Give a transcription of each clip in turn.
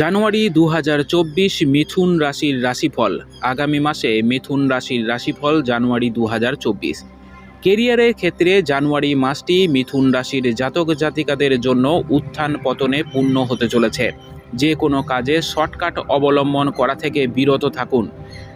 জানুয়ারি দু হাজার চব্বিশ মিথুন রাশির রাশিফল। আগামী মাসে মিথুন রাশির রাশিফল জানুয়ারি দু হাজার চব্বিশ। কেরিয়ারের ক্ষেত্রে জানুয়ারি মাসটি মিথুন রাশির জাতক জাতিকাদের জন্য উত্থান পতনে পূর্ণ হতে চলেছে। যে কোনো কাজে শর্টকাট অবলম্বন করা থেকে বিরত থাকুন।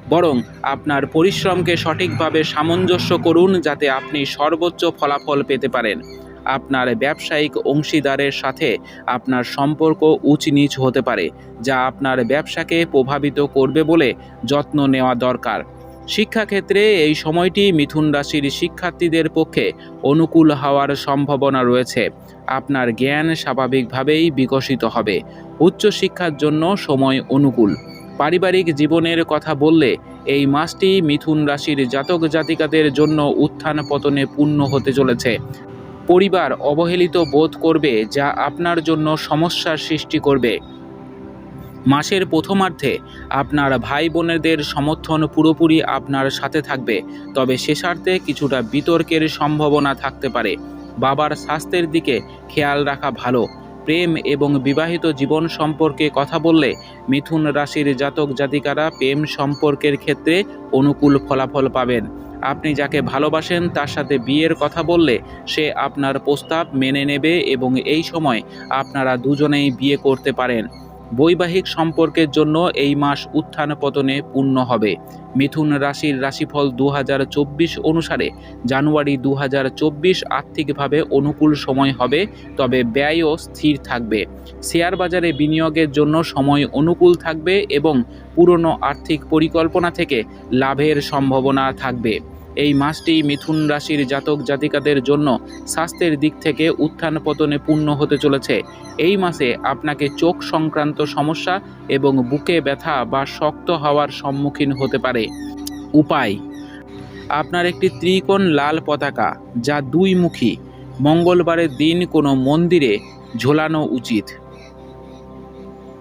বরং আপনার পরিশ্রমকে সঠিকভাবে সামঞ্জস্য করুন যাতে আপনি সর্বোচ্চ ফলাফল পেতে পারেন। আপনার ব্যবসায়িক অংশীদারের সাথে আপনার সম্পর্ক উঁচ নিচ হতে পারে, যা আপনার ব্যবসাকে প্রভাবিত করবে বলে যত্ন নেওয়া দরকার। শিক্ষাক্ষেত্রে এই সময়টি মিথুন রাশির শিক্ষার্থীদের পক্ষে অনুকূল হওয়ার সম্ভাবনা রয়েছে। আপনার জ্ঞান স্বাভাবিকভাবেই বিকশিত হবে। উচ্চশিক্ষার জন্য সময় অনুকূল। পারিবারিক জীবনের কথা বললে এই মাসটি মিথুন রাশির জাতক জাতিকাদের জন্য উত্থান পতনে পূর্ণ হতে চলেছে। পরিবার অবহেলিত বোধ করবে যা আপনার জন্য সমস্যার সৃষ্টি করবে। মাসের প্রথমার্ধে আপনার ভাই বোনেদের সমর্থন পুরোপুরি আপনার সাথে থাকবে, তবে শেষার্ধে কিছুটা বিতর্কের সম্ভাবনা থাকতে পারে। বাবার স্বাস্থ্যের দিকে খেয়াল রাখা ভালো। প্রেম এবং বিবাহিত জীবন সম্পর্কে কথা বললে মিথুন রাশির জাতক জাতিকারা প্রেম সম্পর্কের ক্ষেত্রে অনুকূল ফলাফল পাবেন। আপনি যাকে ভালোবাসেন তার সাথে বিয়ের কথা বললে সে আপনার প্রস্তাব মেনে নেবে এবং এই সময় আপনারা দুজনেই বিয়ে করতে পারেন। বৈবাহিক সম্পর্কের জন্য এই মাস উত্থান পতনে পূর্ণ হবে। মিথুন রাশির রাশিফল দু হাজার চব্বিশ অনুসারে জানুয়ারি দু হাজার চব্বিশ আর্থিকভাবে অনুকূল সময় হবে, তবে ব্যয়ও স্থির থাকবে। শেয়ার বাজারে বিনিয়োগের জন্য সময় অনুকূল থাকবে এবং পুরনো আর্থিক পরিকল্পনা থেকে লাভের সম্ভাবনা থাকবে। এই মাসটি মিথুন রাশির জাতক জাতিকাদের জন্য স্বাস্থ্যের দিক থেকে উত্থান পতনে পূর্ণ হতে চলেছে। এই মাসে আপনাকে চোখ সংক্রান্ত সমস্যা এবং বুকে ব্যথা বা শক্ত হওয়ার সম্মুখীন হতে পারে। উপায়, আপনার একটি ত্রিকোণ লাল পতাকা যা দুই মুখী। মঙ্গলবারের দিন কোনো মন্দিরে ঝোলানো উচিত।